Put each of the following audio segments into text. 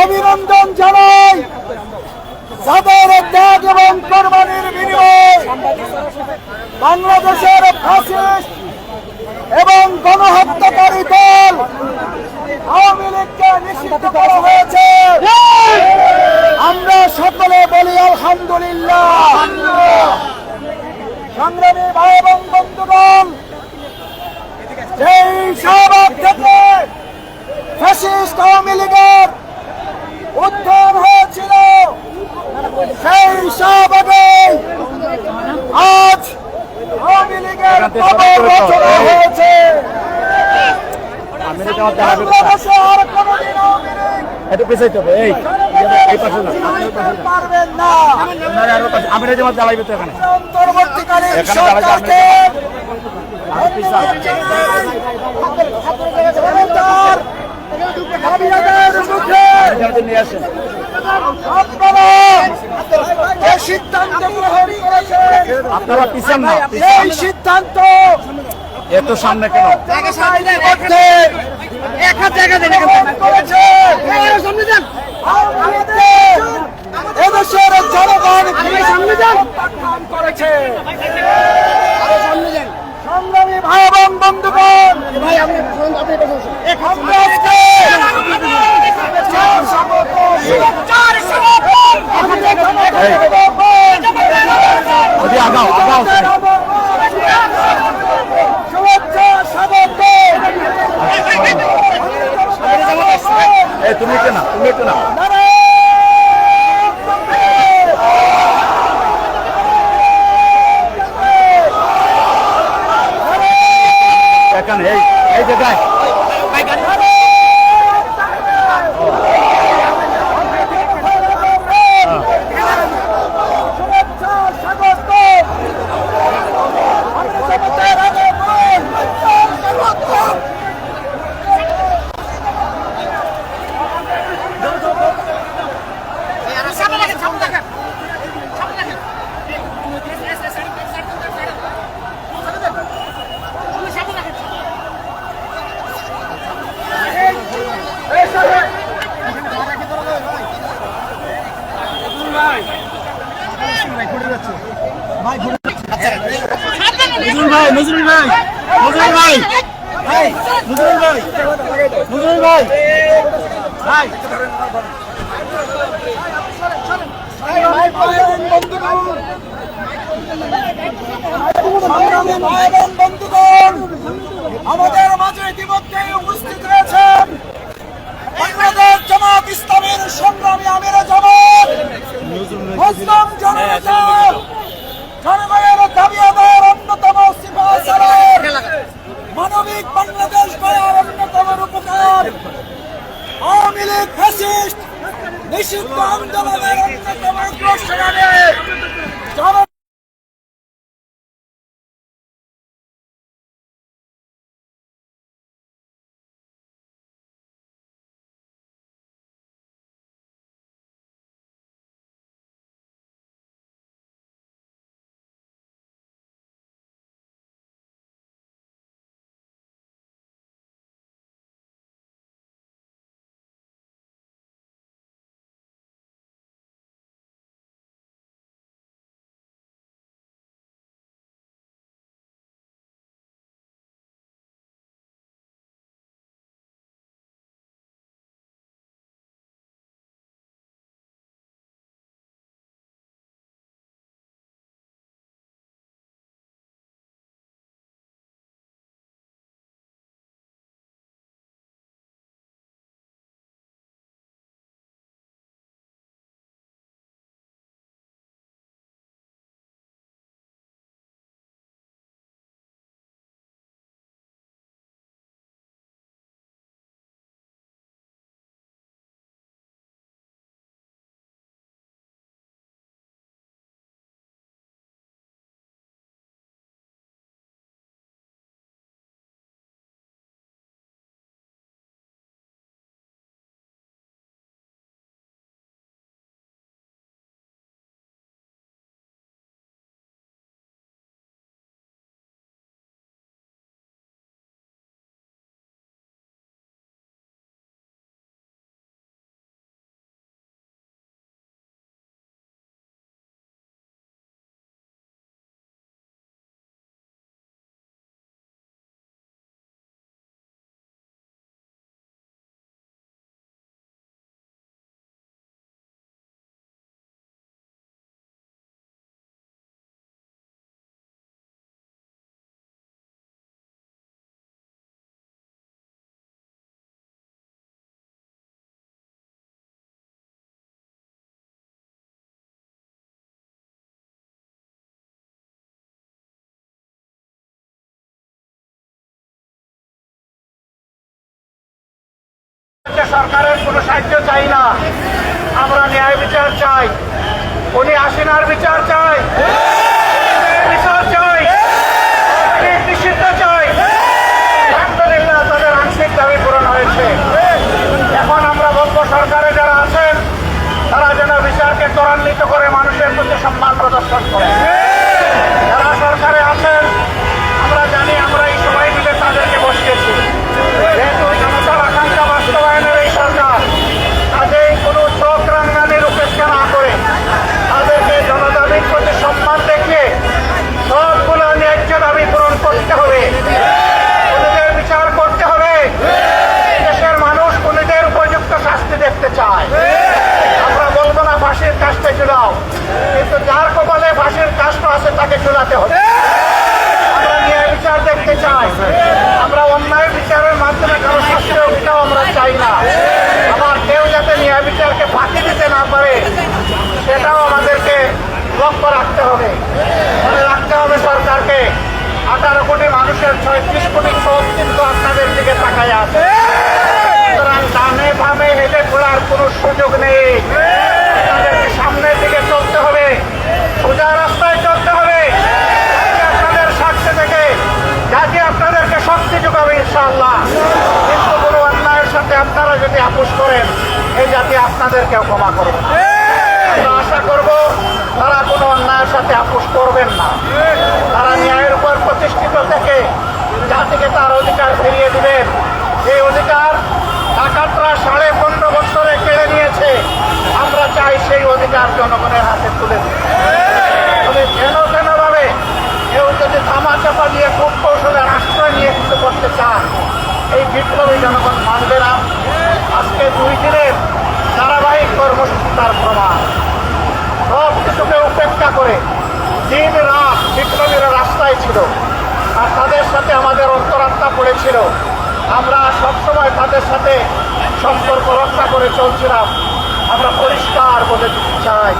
অভিনন্দন জানাই যাদের ত্যাগ এবং কোরবানির বিনিময়ে বাংলাদেশের ফ্যাসিস্ট এবং গণহত্যাকারী দল আওয়ামী লীগকে নিষিদ্ধ করা হয়েছে। আমরা সকলে বলি আলহামদুলিল্লাহ। সংগ্রামী ভাই এবং বন্ধুগণ, যেই শাহবাগ থেকে ফ্যাসিস্ট আওয়ামী লীগের সেই শাহবাগে আজ আওয়ামী লীগের কবর রচনা হয়েছে বাংলাদেশে আর কোনোদিন আওয়ামী লীগ একটু পেছাইতে হবে এই এই পাশে না পারবেন না আপনার আরও পাশে যেমন তো এখানে অন্তর্বর্তীকালীন সরকারকে আপনারা পিছন না এই সিদ্ধান্ত এত সামনে কেন? এদেশের জনগণ করেছে সংগ্রামী ভাই এবং বন্ধুগণ আজকে চার আগাও আগাও তুমি একটু না তুমি একটু না এখানে এই এই জায়গায় শুভেচ্ছা স্বাগত আমাদের আগে স্বাগত নজরুল ভাই নজরুল ভাই নজরুল ভাই। নজরুল ভাই নজরুল ভাই। আমাদের মাঝে ইতিমধ্যে উপস্থিত রয়েছেন বাংলাদেশ জামাত ইসলামের সংগ্রামী আমির জামাত জনতা জনগণের দাবি আদায়ের অন্যতম সিপাহাসারের মানবিক বাংলাদেশ গড়ার অন্যতম আওয়ামী লীগ ফ্যাসিস্ট নিষিদ্ধ আন্দোলনের অন্যতম সরকারের কোনো সাহায্য চাই না। আমরা ন্যায় বিচার চাই। উনি হাসিনার বিচার চাই। বিচার চাই। তাদের আংশিক দাবি পূরণ হয়েছে। এখন আমরা সরকারে যারা আছেন, তারা যেন বিচারকে ত্বরান্বিত করে মানুষের প্রতি সম্মান প্রদর্শন করে যারা সরকারে আছেন আমরা জানি আমরা এই সবাই মিলে তাদেরকে বসিয়েছি যেহেতু জনতার আকাঙ্ক্ষা বাস্তবায়নের এই সরকার কাজেই কোনো চোখ রাঙ্গানির উপেক্ষা না করে তাদেরকে জনদাবির প্রতি সম্মান দেখিয়ে সবগুলো ন্যায্য দাবি পূরণ করতে হবে খুনিদের বিচার করতে হবে দেশের মানুষ খুনিদের উপযুক্ত শাস্তি দেখতে চায় আমরা বলব না ফাঁসির কাজটা ঝুলাও কিন্তু যার কপালে ফাঁসির কাজটা ঝুলাতে হবে। আমরা ন্যায় বিচার দেখতে চাই। আমরা অন্যায় বিচারের মাধ্যমে কারও শাস্তি হোক আমরা চাই না। আবার কেউ যাতে ন্যায় বিচারকে ফাঁকি দিতে না পারে, সেটাও আমাদেরকে লক্ষ্য রাখতে হবে। মনে রাখতে হবে সরকারকে, আঠারো কোটি মানুষের ছয়ত্রিশ কোটি সব কিন্তু আপনাদের দিকে তাকায় আছে সুতরাং ডানে বামে হেঁটে ঘোরার কোনো সুযোগ নেই আপনাদেরকে সামনের দিকে চলতে হবে সোজা রাস্তায় চলতে হবে যাতে আপনাদের স্বার্থে থেকে যাতে আপনাদেরকে শক্তি যোগাবে ইনশাআল্লাহ কিন্তু কোনো অন্যায়ের সাথে যদি আপোষ করেন, এই জাতি আপনাদেরকেও ক্ষমা করবে আমরা আশা করব তারা কোনো অন্যায়ের সাথে আপোষ করবেন না। তারা ন্যায়ের উপর প্রতিষ্ঠিত থেকে জাতিকে তার অধিকার ফিরিয়ে দিবেন। এই অধিকার ডাকাতরা সাড়ে পনেরো বছরে কেড়ে নিয়েছে। আমরা চাই সেই অধিকার জনগণের হাতে তুলে দিই তবে যেন তেন ভাবে কেউ যদি থামা চাপা দিয়ে খুব কৌশলের আশ্রয় নিয়ে কিছু করতে চান এই বিপ্লবী জনগণ মানবে না। আজকে দুই দিনের ধারাবাহিক কর্মসূচি তার প্রমাণ। সব কিছুকে উপেক্ষা করে দিন রাত বিপ্লবীরা রাস্তায় ছিল আর তাদের সাথে আমাদের অন্তরাত্মা পড়েছিল। আমরা সবসময় তাদের সাথে সম্পর্ক রক্ষা করে চলছিলাম। আমরা পরিষ্কার বলে দিতে চাই।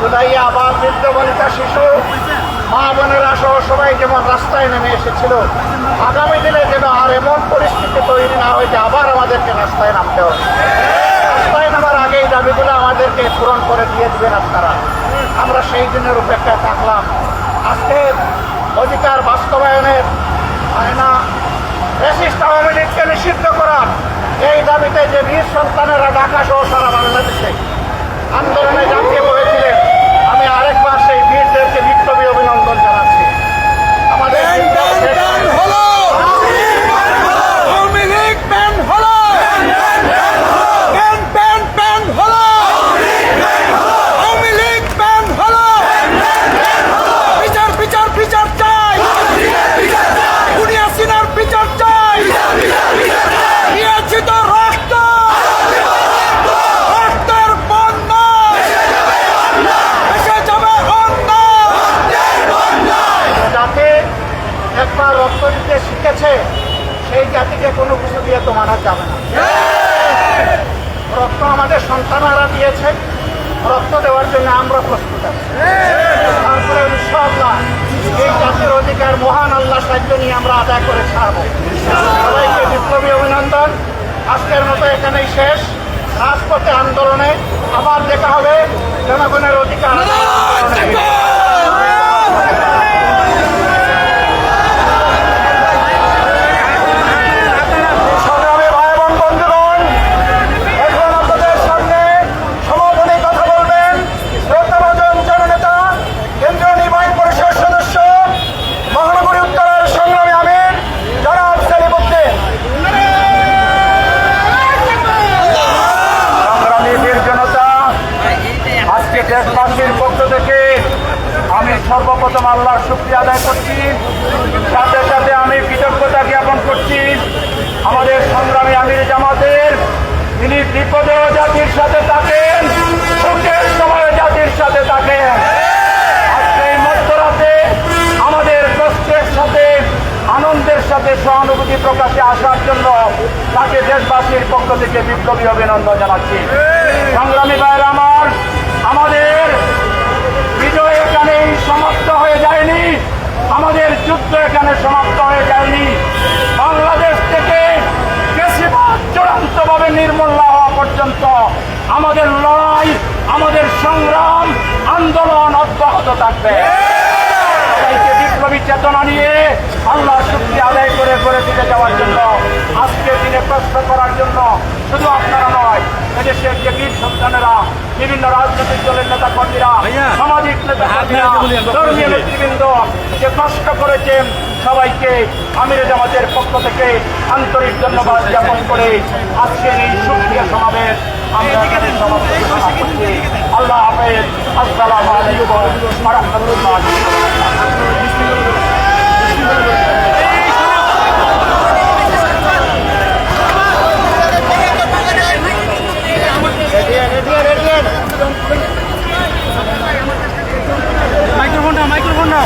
জুলাই আবার বৃদ্ধ বনিতা শিশু মা বোনেরা সহ সবাই যেমন রাস্তায় নেমে এসেছিল, আগামী দিনে যেন আর এমন পরিস্থিতি তৈরি না হয় যে আবার আমাদেরকে রাস্তায় নামতে হবে। রাস্তায় নামার আগে এই দাবিগুলো আমাদেরকে পূরণ করে দিয়ে দিবেন আপনারা। আমরা সেই দিনের উপেক্ষায় থাকলাম। আজকে অধিকার বাস্তবায়নের আয়না রেসিস্ট আওয়ামী লীগকে নিষিদ্ধ করা এই দাবিতে যে বীর সন্তানেরা ঢাকা সহ সারা বাংলাদেশে আন্দোলনে ঝাঁপিয়ে পড়েছিলেন আমি আরেকবার সেই বীরদেরকে বিপ্লবী অভিনন্দন জানাচ্ছি আমাদের বিপ্লব শেষ হয়নি। হলো আওয়ামী লীগ প্যান হলো প্যান প্যান প্যান হলো আওয়ামী লীগ প্যান হলো বিচার বিচার বিচার চাই দুনিয়া সিনার বিচার চাই দিয়েছি তো রক্ত রক্তের বন্যা এসে যাবে অন্যায় যাতে একবার রক্ত দিতে শিখেছে সেই জাতিকে কোনো কিছু দিয়ে তো মানা যাবে না রক্ত আমাদের সন্তানরা দিয়েছে রক্ত দেওয়ার জন্য আমরা প্রস্তুত আছি। এই জাতির অধিকার মহান আল্লাহ সাহায্য নিয়ে আমরা আদায় করে ছাড়বো। সবাইকে বিপ্লবী অভিনন্দন। আজকের মতো এখানেই শেষ। রাজপথে আন্দোলনে আবার দেখা হবে। জনগণের অধিকার আদায় সংগ্রামী ভাই এবং বন্ধুগণ এখন আপনাদের সামনে সমাপনী কথা বলবেন শ্রদ্ধাভাজন জননেতা কেন্দ্রীয় নির্বাহী পরিষদ সদস্য মহানগরী উত্তরের সংগ্রামী আমির জনাব সেলিমুদ্দিন সংগ্রামী বীর জনতা আজকে দেশবাসীর পক্ষ থেকে আমি সর্বপ্রথম আল্লাহর শুক্রিয়া আদায় করছি। সাথে সাথে আমি কৃতজ্ঞতা জ্ঞাপন করছি আমাদের সংগ্রামী আমির জামাতের। তিনি বিপদেও জাতির সাথে থাকেন, সুখের সময় জাতির সাথে থাকেন। আমাদের সাথে, আনন্দের সাথে সহানুভূতি প্রকাশে আসার জন্য তাকে দেশবাসীর পক্ষ থেকে বিপ্লবী অভিনন্দন জানাচ্ছি। সংগ্রামী ভাইয়ের আমার আমাদের বিজয় এখানেই সমাপ্ত হয়ে যায়নি আমাদের যুদ্ধ এখানে সমাপ্ত হয়ে যায়নি। বাংলাদেশ থেকে বেশিরভাগ চূড়ান্তভাবে নির্মূল না হওয়া পর্যন্ত আমাদের লড়াই, আমাদের সংগ্রাম, আন্দোলন অব্যাহত থাকবে। সবাইকে বিপ্লবী চেতনা নিয়ে আল্লাহ শুক্রিয়া আদায় করে করে দিতে যাওয়ার জন্য আজকের দিনে প্রশ্ন করার জন্য শুধু আপনারা নয় এদেশের যে বীর সন্তানেরা বিভিন্ন রাজনৈতিক দলের নেতা কর্মীরা সামাজিক নেতা ধর্মীয় নেতৃবৃন্দ যে কষ্ট করেছেন সবাইকে আমির জামাতের পক্ষ থেকে আন্তরিক ধন্যবাদ জ্ঞাপন করে আজকের এই সুক্রিয়া সমাবেশ আমরা। আল্লাহ হাফেজ। আসসালামু আলাইকুম রাহমাতুল্লাহি মাইক্রোফোনটা মাইক্রোফোনটা